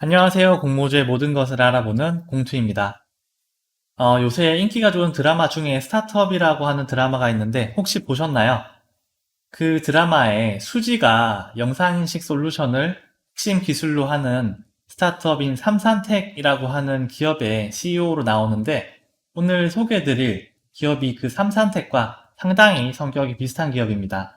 안녕하세요. 공모주의 모든 것을 알아보는 공투입니다. 어, 요새 인기가 좋은 드라마 중에 스타트업이라고 하는 드라마가 있는데 혹시 보셨나요? 그 드라마에 수지가 영상인식 솔루션을 핵심 기술로 하는 스타트업인 삼산텍이라고 하는 기업의 CEO로 나오는데 오늘 소개해드릴 기업이 그 삼산텍과 상당히 성격이 비슷한 기업입니다.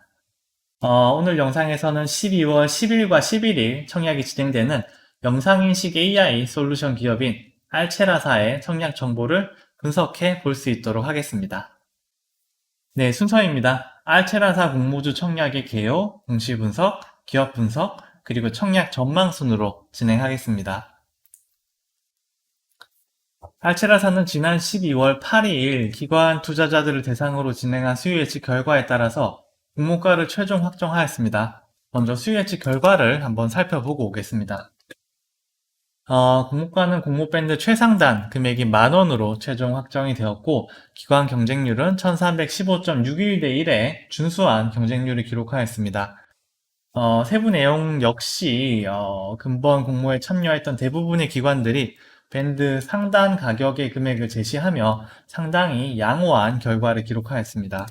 어, 오늘 영상에서는 12월 10일과 11일 청약이 진행되는 영상인식 AI 솔루션 기업인 알체라사의 청약 정보를 분석해 볼 수 있도록 하겠습니다. 네, 순서입니다. 알체라사 공모주 청약의 개요, 공시 분석, 기업 분석, 그리고 청약 전망 순으로 진행하겠습니다. 알체라사는 지난 12월 8일 기관 투자자들을 대상으로 진행한 수요 예측 결과에 따라서 공모가를 최종 확정하였습니다. 먼저 수요 예측 결과를 한번 살펴보고 오겠습니다. 어, 공모가는 공모밴드 최상단 금액이 만 원으로 최종 확정이 되었고, 기관 경쟁률은 1315.61대 1의 준수한 경쟁률을 기록하였습니다. 어, 세부 내용 역시, 어, 근본 공모에 참여했던 대부분의 기관들이 밴드 상단 가격의 금액을 제시하며 상당히 양호한 결과를 기록하였습니다.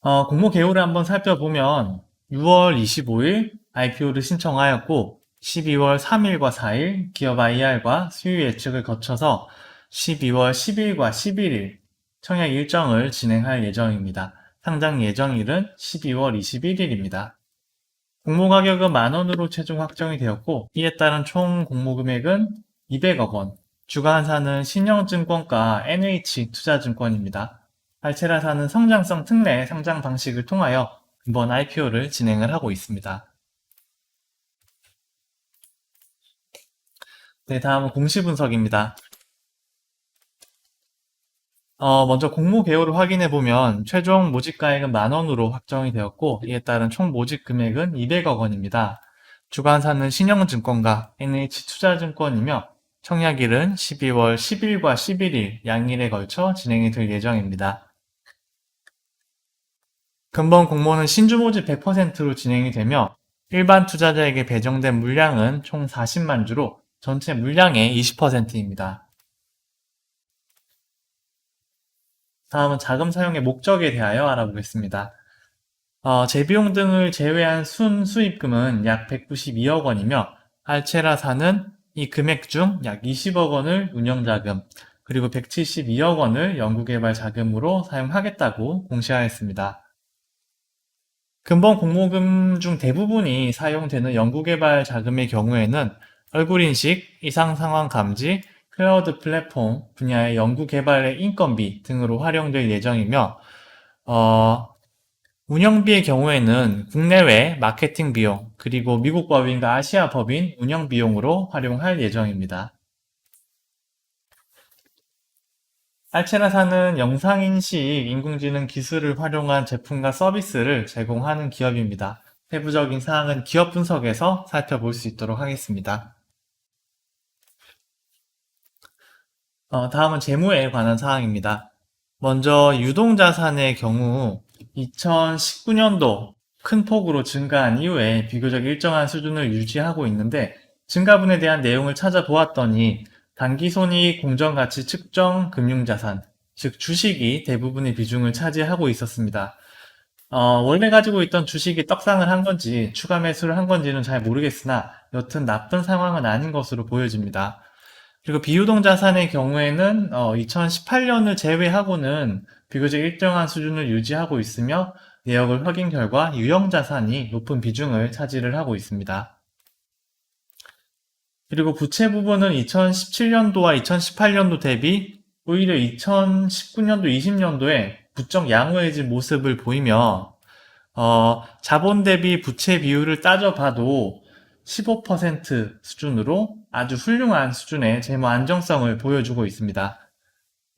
어, 공모 개요를 한번 살펴보면 6월 25일 IPO를 신청하였고 12월 3일과 4일 기업 IR과 수요 예측을 거쳐서 12월 10일과 11일 청약 일정을 진행할 예정입니다. 상장 예정일은 12월 21일입니다. 공모 가격은 만원으로 최종 확정이 되었고 이에 따른 총 공모 금액은 200억 원, 주관사는 신영증권과 NH투자증권입니다. 알체라사는 성장성 특례 상장 방식을 통하여 이번 IPO를 진행을 하고 있습니다. 네, 다음은 공시 분석입니다. 어, 먼저 공모 개요를 확인해 보면 최종 모집가액은 만 원으로 확정이 되었고 이에 따른 총 모집 금액은 200억 원입니다. 주관사는 신영증권과 NH투자증권이며 청약일은 12월 10일과 11일 양일에 걸쳐 진행이 될 예정입니다. 근본 공모는 신주 모집 100%로 진행이 되며 일반 투자자에게 배정된 물량은 총 40만 주로 전체 물량의 20%입니다. 다음은 자금 사용의 목적에 대하여 알아보겠습니다. 어, 재비용 등을 제외한 순 수입금은 약 192억 원이며 알체라사는 이 금액 중 약 20억 원을 운영자금, 그리고 172억 원을 연구개발 자금으로 사용하겠다고 공시하였습니다. 근본 공모금 중 대부분이 사용되는 연구개발 자금의 경우에는 얼굴인식, 이상상황 감지, 클라우드 플랫폼 분야의 연구개발의 인건비 등으로 활용될 예정이며 어, 운영비의 경우에는 국내외 마케팅 비용, 그리고 미국 법인과 아시아 법인 운영 비용으로 활용할 예정입니다. 알체라사는 영상인식 인공지능 기술을 활용한 제품과 서비스를 제공하는 기업입니다. 세부적인 사항은 기업 분석에서 살펴볼 수 있도록 하겠습니다. 어, 다음은 재무에 관한 사항입니다. 먼저 유동자산의 경우 2019년도 큰 폭으로 증가한 이후에 비교적 일정한 수준을 유지하고 있는데 증가분에 대한 내용을 찾아보았더니 단기손익 공정가치 측정 금융자산, 즉 주식이 대부분의 비중을 차지하고 있었습니다. 어, 원래 가지고 있던 주식이 떡상을 한 건지 추가 매수를 한 건지는 잘 모르겠으나 여튼 나쁜 상황은 아닌 것으로 보여집니다. 그리고 비유동 자산의 경우에는 2018년을 제외하고는 비교적 일정한 수준을 유지하고 있으며 내역을 확인 결과 유형 자산이 높은 비중을 차지를 하고 있습니다. 그리고 부채 부분은 2017년도와 2018년도 대비 오히려 2019년도, 20년도에 부쩍 양호해진 모습을 보이며 어, 자본 대비 부채 비율을 따져봐도 15% 수준으로 아주 훌륭한 수준의 재무 안정성을 보여주고 있습니다.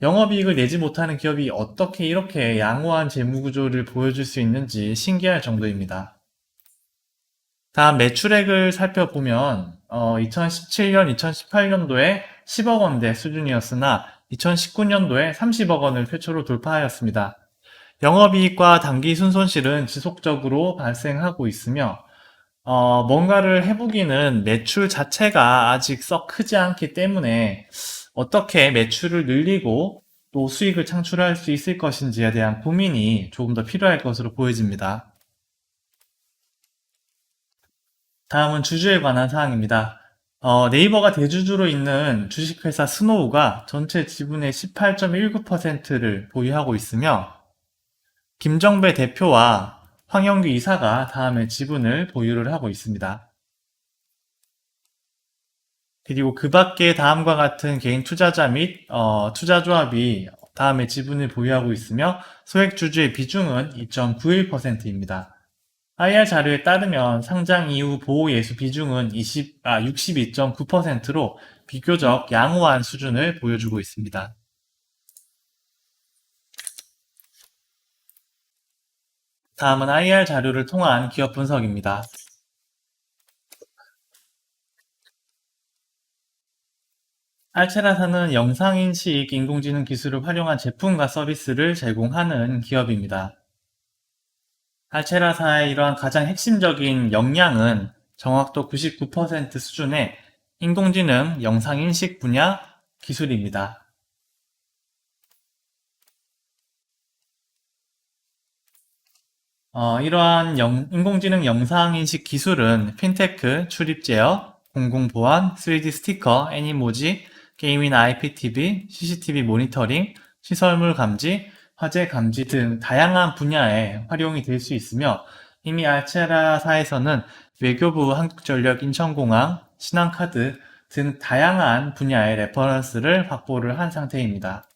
영업이익을 내지 못하는 기업이 어떻게 이렇게 양호한 재무 구조를 보여줄 수 있는지 신기할 정도입니다. 다음 매출액을 살펴보면 어, 2017년, 2018년도에 10억 원대 수준이었으나 2019년도에 30억 원을 최초로 돌파하였습니다. 영업이익과 단기 순손실은 지속적으로 발생하고 있으며 어, 뭔가를 해보기는 매출 자체가 아직 썩 크지 않기 때문에 어떻게 매출을 늘리고 또 수익을 창출할 수 있을 것인지에 대한 고민이 조금 더 필요할 것으로 보여집니다. 다음은 주주에 관한 사항입니다. 어, 네이버가 대주주로 있는 주식회사 스노우가 전체 지분의 18.19%를 보유하고 있으며 김정배 대표와 황영규 이사가 다음에 지분을 보유를 하고 있습니다. 그리고 그 밖에 다음과 같은 개인 투자자 및 어, 투자조합이 다음에 지분을 보유하고 있으며 소액주주의 비중은 2.91%입니다. IR 자료에 따르면 상장 이후 보호 예수 비중은 20, 아, 62.9%로 비교적 양호한 수준을 보여주고 있습니다. 다음은 IR 자료를 통한 기업 분석입니다. 알체라사는 영상인식 인공지능 기술을 활용한 제품과 서비스를 제공하는 기업입니다. 알체라사의 이러한 가장 핵심적인 역량은 정확도 99% 수준의 인공지능 영상인식 분야 기술입니다. 어, 이러한 영- 인공지능 영상인식 기술은 핀테크, 출입 제어, 공공보안, 3D 스티커, 애니모지, 게임이나 IPTV, CCTV 모니터링, 시설물 감지, 화재 감지 등 다양한 분야에 활용이 될 수 있으며 이미 알체라사에서는 외교부, 한국전력, 인천공항, 신한카드 등 다양한 분야의 레퍼런스를 확보를 한 상태입니다.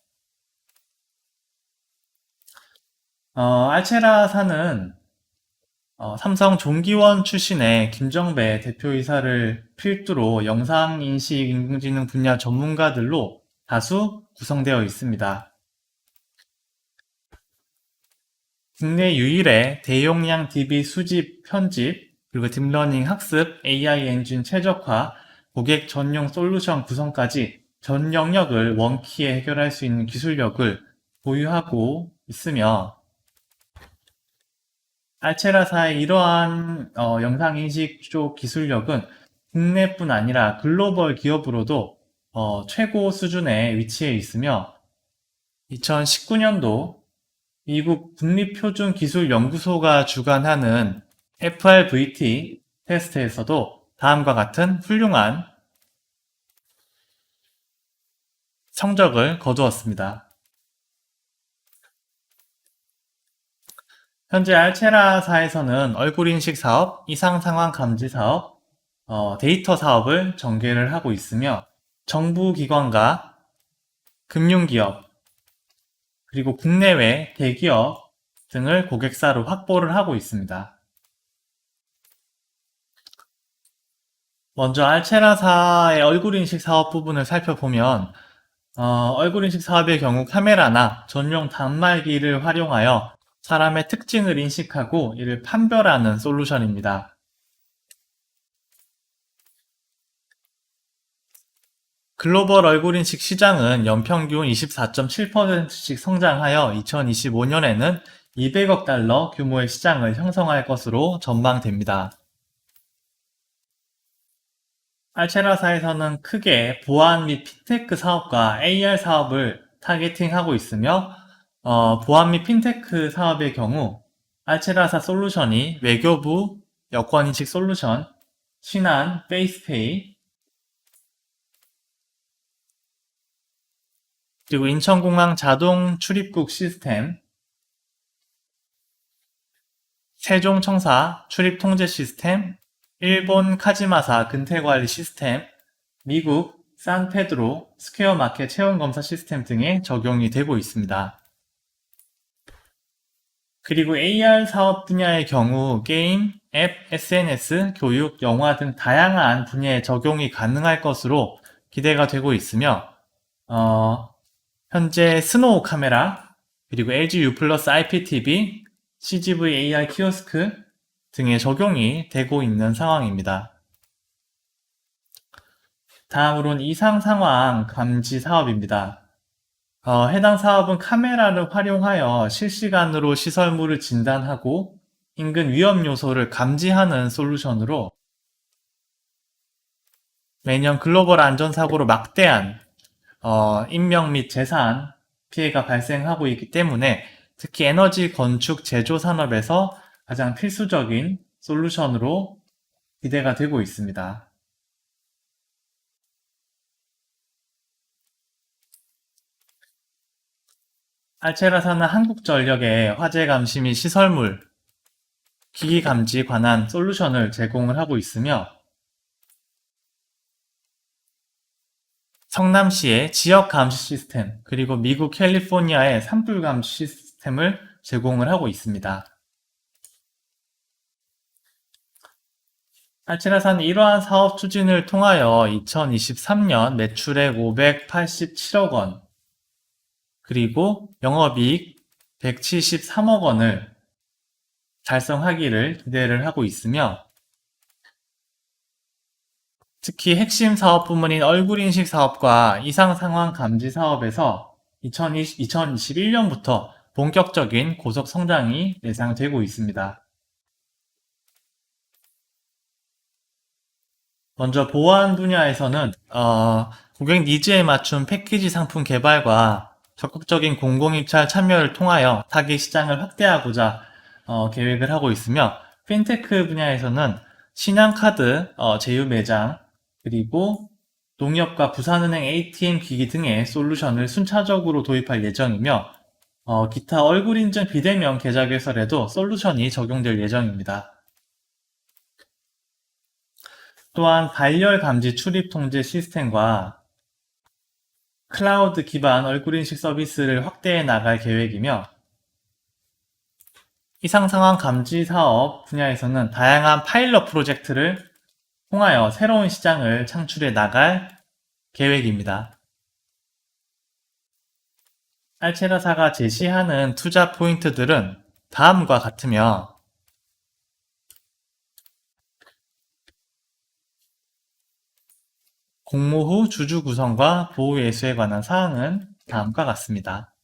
어, 알체라사는 어, 삼성 종기원 출신의 김정배 대표이사를 필두로 영상인식 인공지능 분야 전문가들로 다수 구성되어 있습니다. 국내 유일의 대용량 DB 수집, 편집, 그리고 딥러닝 학습, AI 엔진 최적화, 고객 전용 솔루션 구성까지 전 영역을 원키에 해결할 수 있는 기술력을 보유하고 있으며 알체라사의 이러한 어, 영상인식 쪽 기술력은 국내뿐 아니라 글로벌 기업으로도 어, 최고 수준에 위치해 있으며 2019년도 미국 국립표준기술연구소가 주관하는 FRVT 테스트에서도 다음과 같은 훌륭한 성적을 거두었습니다. 현재 알체라사에서는 얼굴 인식 사업, 이상 상황 감지 사업, 어, 데이터 사업을 전개를 하고 있으며 정부 기관과 금융기업, 그리고 국내외 대기업 등을 고객사로 확보를 하고 있습니다. 먼저 알체라사의 얼굴 인식 사업 부분을 살펴보면 어, 얼굴 인식 사업의 경우 카메라나 전용 단말기를 활용하여 사람의 특징을 인식하고 이를 판별하는 솔루션입니다. 글로벌 얼굴 인식 시장은 연평균 24.7%씩 성장하여 2025년에는 200억 달러 규모의 시장을 형성할 것으로 전망됩니다. 알체라사에서는 크게 보안 및 핀테크 사업과 AR 사업을 타겟팅하고 있으며 어, 보안 및 핀테크 사업의 경우 알체라사 솔루션이 외교부 여권인식 솔루션, 신한, 페이스페이, 그리고 인천공항 자동 출입국 시스템, 세종청사 출입 통제 시스템, 일본 카지마사 근태 관리 시스템, 미국 산페드로 스퀘어 마켓 체온 검사 시스템 등에 적용이 되고 있습니다. 그리고 AR 사업 분야의 경우 게임, 앱, SNS, 교육, 영화 등 다양한 분야에 적용이 가능할 것으로 기대가 되고 있으며 어, 현재 스노우 카메라, 그리고 LG U 플러스 IPTV, CGV AR 키오스크 등에 적용이 되고 있는 상황입니다. 다음으로는 이상 상황 감지 사업입니다. 어, 해당 사업은 카메라를 활용하여 실시간으로 시설물을 진단하고 인근 위험 요소를 감지하는 솔루션으로 매년 글로벌 안전사고로 막대한 어, 인명 및 재산 피해가 발생하고 있기 때문에 특히 에너지 건축 제조 산업에서 가장 필수적인 솔루션으로 기대가 되고 있습니다. 알체라사는 한국전력의 화재 감시 및 시설물, 기기 감지 관한 솔루션을 제공을 하고 있으며 성남시의 지역 감시 시스템, 그리고 미국 캘리포니아의 산불 감시 시스템을 제공을 하고 있습니다. 알체라사는 이러한 사업 추진을 통하여 2023년 매출액 587억 원, 그리고 영업이익 173억 원을 달성하기를 기대를 하고 있으며 특히 핵심 사업 부문인 얼굴 인식 사업과 이상 상황 감지 사업에서 2020, 2021년부터 본격적인 고속 성장이 예상되고 있습니다. 먼저 보안 분야에서는 어, 고객 니즈에 맞춘 패키지 상품 개발과 적극적인 공공입찰 참여를 통하여 타깃 시장을 확대하고자 어, 계획을 하고 있으며 핀테크 분야에서는 신한카드 어, 제휴 매장 그리고 농협과 부산은행 ATM 기기 등의 솔루션을 순차적으로 도입할 예정이며 어, 기타 얼굴 인증 비대면 계좌 개설에도 솔루션이 적용될 예정입니다. 또한 발열 감지 출입 통제 시스템과 클라우드 기반 얼굴 인식 서비스를 확대해 나갈 계획이며 이상 상황 감지 사업 분야에서는 다양한 파일럿 프로젝트를 통하여 새로운 시장을 창출해 나갈 계획입니다. 알체라사가 제시하는 투자 포인트들은 다음과 같으며 공모 후 주주 구성과 보호 예수에 관한 사항은 다음과 같습니다.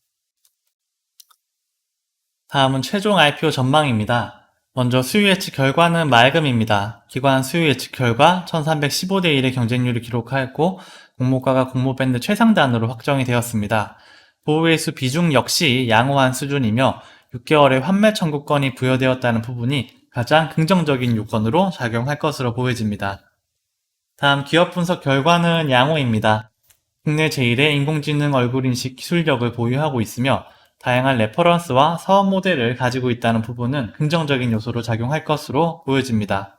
다음은 최종 IPO 전망입니다. 먼저 수요 예측 결과는 맑음입니다. 기관 수요 예측 결과 1315대 1의 경쟁률을 기록하였고 공모가가 공모밴드 최상단으로 확정이 되었습니다. 보호회수 비중 역시 양호한 수준이며 6개월의 환매 청구권이 부여되었다는 부분이 가장 긍정적인 요건으로 작용할 것으로 보여집니다. 다음 기업 분석 결과는 양호입니다. 국내 제1의 인공지능 얼굴 인식 기술력을 보유하고 있으며 다양한 레퍼런스와 사업 모델을 가지고 있다는 부분은 긍정적인 요소로 작용할 것으로 보여집니다.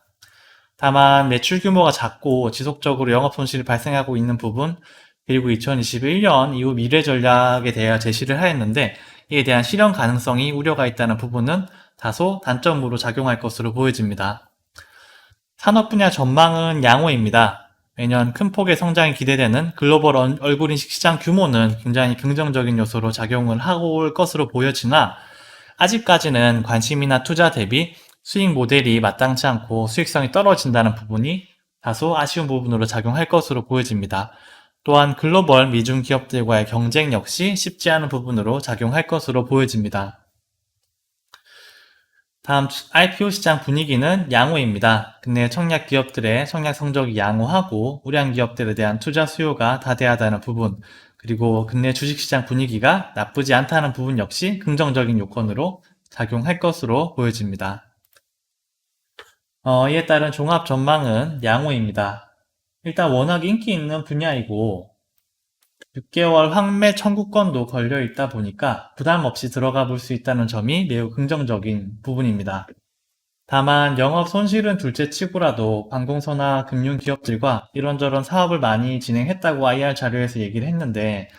다만 매출 규모가 작고 지속적으로 영업 손실이 발생하고 있는 부분 그리고 2021년 이후 미래 전략에 대해 제시를 하였는데 이에 대한 실현 가능성이 우려가 있다는 부분은 다소 단점으로 작용할 것으로 보여집니다. 산업 분야 전망은 양호입니다. 매년 큰 폭의 성장이 기대되는 글로벌 얼굴 인식 시장 규모는 굉장히 긍정적인 요소로 작용을 하고 올 것으로 보여지나 아직까지는 관심이나 투자 대비 수익 모델이 마땅치 않고 수익성이 떨어진다는 부분이 다소 아쉬운 부분으로 작용할 것으로 보여집니다. 또한 글로벌 미중 기업들과의 경쟁 역시 쉽지 않은 부분으로 작용할 것으로 보여집니다. 다음 IPO 시장 분위기는 양호입니다. 국내 청약 기업들의 청약 성적이 양호하고 우량 기업들에 대한 투자 수요가 다대하다는 부분, 그리고 국내 주식시장 분위기가 나쁘지 않다는 부분 역시 긍정적인 요건으로 작용할 것으로 보여집니다. 어, 이에 따른 종합 전망은 양호입니다. 일단 워낙 인기 있는 분야이고 6개월 황매 청구권도 걸려 있다 보니까 부담 없이 들어가 볼 수 있다는 점이 매우 긍정적인 부분입니다. 다만 영업 손실은 둘째 치고라도 관공서나 금융기업들과 이런저런 사업을 많이 진행했다고 IR 자료에서 얘기를 했는데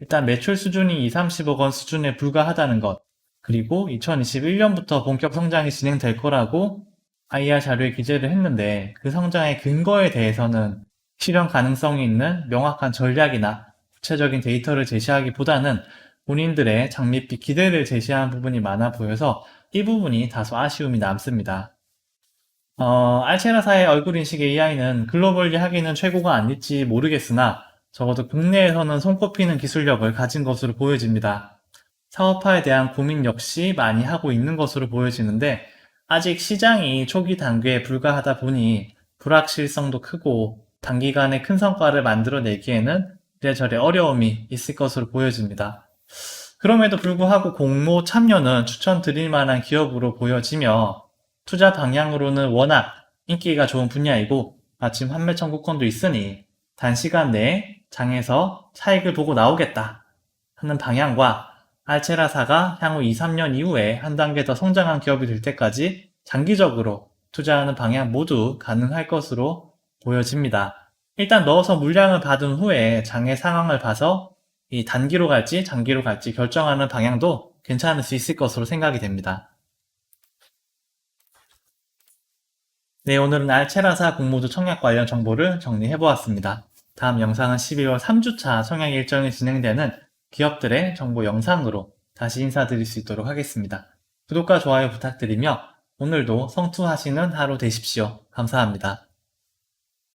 일단 매출 수준이 2, 30억 원 수준에 불과하다는 것 그리고 2021년부터 본격 성장이 진행될 거라고 IR 자료에 기재를 했는데 그 성장의 근거에 대해서는 실현 가능성이 있는 명확한 전략이나 구체적인 데이터를 제시하기보다는 본인들의 장밋빛 기대를 제시한 부분이 많아 보여서 이 부분이 다소 아쉬움이 남습니다. 어, 알체라사의 얼굴 인식 AI는 글로벌리 하기는 최고가 아닐지 모르겠으나 적어도 국내에서는 손꼽히는 기술력을 가진 것으로 보여집니다. 사업화에 대한 고민 역시 많이 하고 있는 것으로 보여지는데 아직 시장이 초기 단계에 불과하다 보니 불확실성도 크고 단기간에 큰 성과를 만들어내기에는 이래저래 어려움이 있을 것으로 보여집니다. 그럼에도 불구하고 공모 참여는 추천드릴 만한 기업으로 보여지며 투자 방향으로는 워낙 인기가 좋은 분야이고 마침 환매 청구권도 있으니 단시간 내에 장에서 차익을 보고 나오겠다 하는 방향과 알체라사가 향후 2, 3년 이후에 한 단계 더 성장한 기업이 될 때까지 장기적으로 투자하는 방향 모두 가능할 것으로 보여집니다. 일단 넣어서 물량을 받은 후에 장의 상황을 봐서 이 단기로 갈지 장기로 갈지 결정하는 방향도 괜찮을 수 있을 것으로 생각이 됩니다. 네, 오늘은 알체라사 공모주 청약 관련 정보를 정리해 보았습니다. 다음 영상은 12월 3주차 청약 일정이 진행되는 기업들의 정보 영상으로 다시 인사드릴 수 있도록 하겠습니다. 구독과 좋아요 부탁드리며 오늘도 성투하시는 하루 되십시오. 감사합니다.